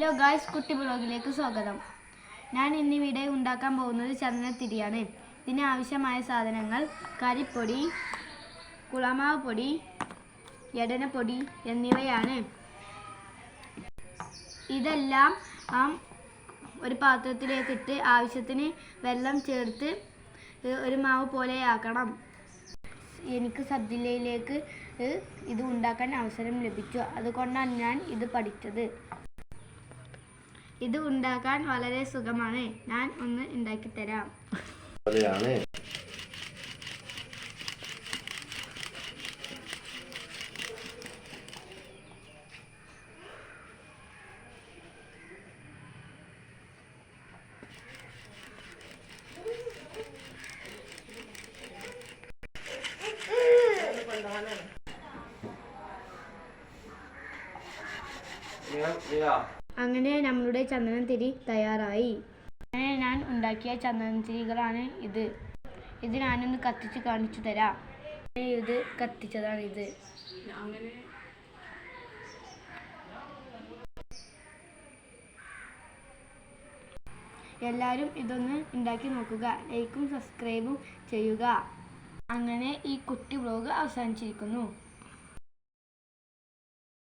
Hello guys കുട്ടി ബ്ലോഗിലേക്ക് സ്വാഗതം. ഞാൻ ഇന്നിവിടെ ഉണ്ടാക്കാൻ പോകുന്നത് ചന്ദനത്തിരിയാണ്. ഇതിന് ആവശ്യമായ സാധനങ്ങൾ കരിപ്പൊടി കുളമാവ് പൊടി എടനപ്പൊടി എന്നിവയാണ്. ഇതെല്ലാം ഒരു പാത്രത്തിലേക്ക് ഇട്ട് ആവശ്യത്തിന് വെള്ളം ചേർത്ത് ഒരു മാവ് പോലെയാക്കണം എനിക്ക് സബ് ജില്ലയിലേക്ക് ഇത് ഉണ്ടാക്കാൻ അവസരം ലഭിച്ചു. അതുകൊണ്ടാണ് ഞാൻ ഇത് പഠിച്ചത്. ഇത് ഉണ്ടാക്കാൻ വളരെ സുഖമാണ്. ഞാൻ ഒന്ന് ഉണ്ടാക്കി തരാം പോലെയാണ് അങ്ങനെ നമ്മളുടെ ചന്ദനത്തിരി തയ്യാറായി. അങ്ങനെ ഞാൻ ഉണ്ടാക്കിയ ചന്ദനത്തിരികളാണ് ഇത്. ഇത് ഞാനൊന്ന് കത്തിച്ച് കാണിച്ചു തരാം. ഇത് കത്തിച്ചതാണ് ഇത്. എല്ലാവരും ഇതൊന്ന് ഉണ്ടാക്കി നോക്കുക. ലൈക്കും സബ്സ്ക്രൈബും ചെയ്യുക. അങ്ങനെ ഈ കുട്ടി വ്ലോഗ് അവസാനിച്ചിരിക്കുന്നു.